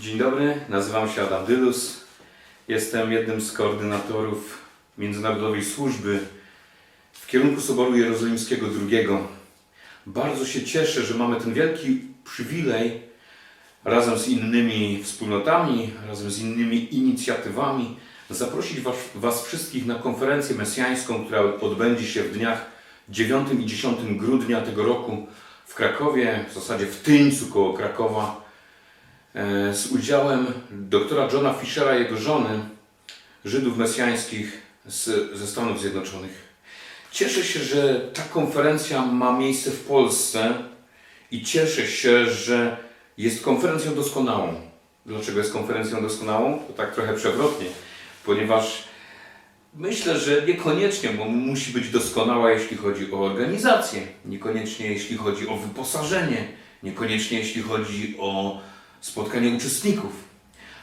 Dzień dobry, nazywam się Adam Dylus. Jestem jednym z koordynatorów Międzynarodowej Służby w kierunku Soboru Jerozolimskiego II. Bardzo się cieszę, że mamy ten wielki przywilej razem z innymi wspólnotami, razem z innymi inicjatywami zaprosić was, was wszystkich na konferencję mesjańską, która odbędzie się w dniach 9 i 10 grudnia tego roku w Krakowie, w zasadzie w Tyńcu koło Krakowa z udziałem doktora Johna Fischera i jego żony, Żydów mesjańskich z, ze Stanów Zjednoczonych. Cieszę się, że ta konferencja ma miejsce w Polsce i cieszę się, że jest konferencją doskonałą. Dlaczego jest konferencją doskonałą? To tak trochę przewrotnie, ponieważ myślę, że niekoniecznie, bo musi być doskonała, jeśli chodzi o organizację, niekoniecznie jeśli chodzi o wyposażenie, niekoniecznie jeśli chodzi o spotkanie uczestników.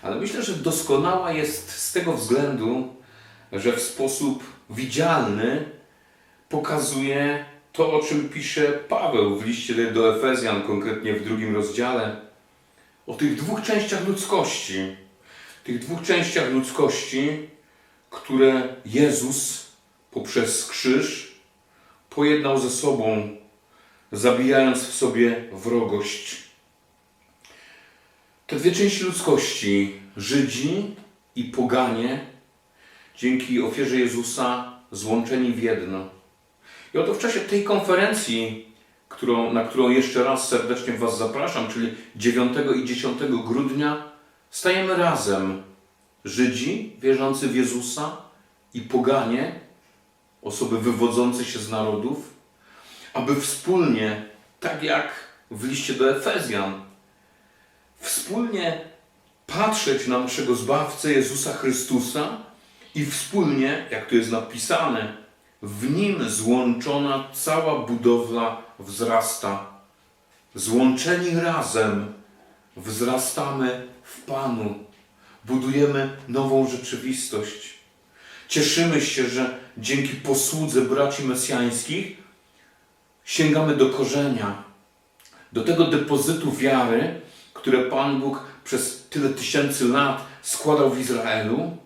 Ale myślę, że doskonała jest z tego względu, że w sposób widzialny pokazuje to, o czym pisze Paweł w liście do Efezjan, konkretnie w drugim rozdziale, o tych dwóch częściach ludzkości. Tych dwóch częściach ludzkości, które Jezus poprzez krzyż pojednał ze sobą, zabijając w sobie wrogość. Te dwie części ludzkości, Żydzi i poganie, dzięki ofierze Jezusa złączeni w jedno. I oto w czasie tej konferencji, którą, na którą jeszcze raz serdecznie Was zapraszam, czyli 9 i 10 grudnia, stajemy razem. Żydzi wierzący w Jezusa i poganie, osoby wywodzące się z narodów, aby wspólnie, tak jak w liście do Efezjan, wspólnie patrzeć na naszego Zbawcę Jezusa Chrystusa i wspólnie, jak tu jest napisane, w Nim złączona cała budowla wzrasta. Złączeni razem wzrastamy w Panu. Budujemy nową rzeczywistość. Cieszymy się, że dzięki posłudze braci mesjańskich sięgamy do korzenia, do tego depozytu wiary, które Pan Bóg przez tyle tysięcy lat składał w Izraelu,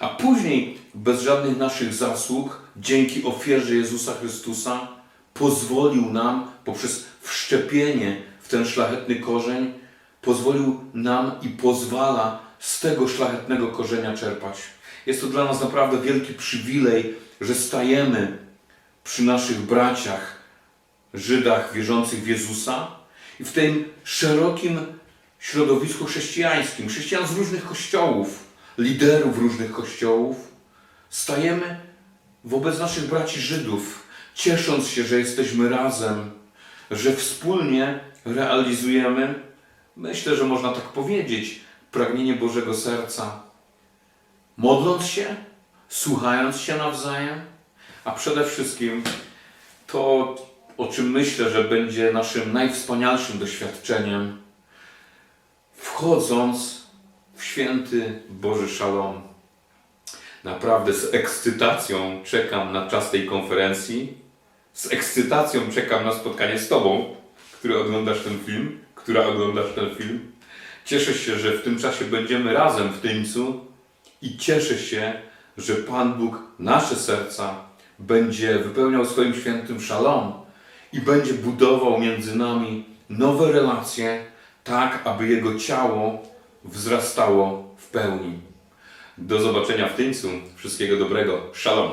a później bez żadnych naszych zasług, dzięki ofierze Jezusa Chrystusa, pozwolił nam poprzez wszczepienie w ten szlachetny korzeń, pozwolił nam i pozwala z tego szlachetnego korzenia czerpać. Jest to dla nas naprawdę wielki przywilej, że stajemy przy naszych braciach, Żydach wierzących w Jezusa i w tym szerokim środowisku chrześcijańskim, chrześcijan z różnych kościołów, liderów różnych kościołów, stajemy wobec naszych braci Żydów, ciesząc się, że jesteśmy razem, że wspólnie realizujemy, myślę, że można tak powiedzieć, pragnienie Bożego serca, modląc się, słuchając się nawzajem, a przede wszystkim to, o czym myślę, że będzie naszym najwspanialszym doświadczeniem, wchodząc w święty Boży Szalom. Naprawdę z ekscytacją czekam na czas tej konferencji. Z ekscytacją czekam na spotkanie z Tobą, który oglądasz ten film, która oglądasz ten film. Cieszę się, że w tym czasie będziemy razem w Tyńcu i cieszę się, że Pan Bóg nasze serca będzie wypełniał swoim świętym szalom i będzie budował między nami nowe relacje, tak aby Jego ciało wzrastało w pełni. Do zobaczenia w Tyńcu. Wszystkiego dobrego. Shalom.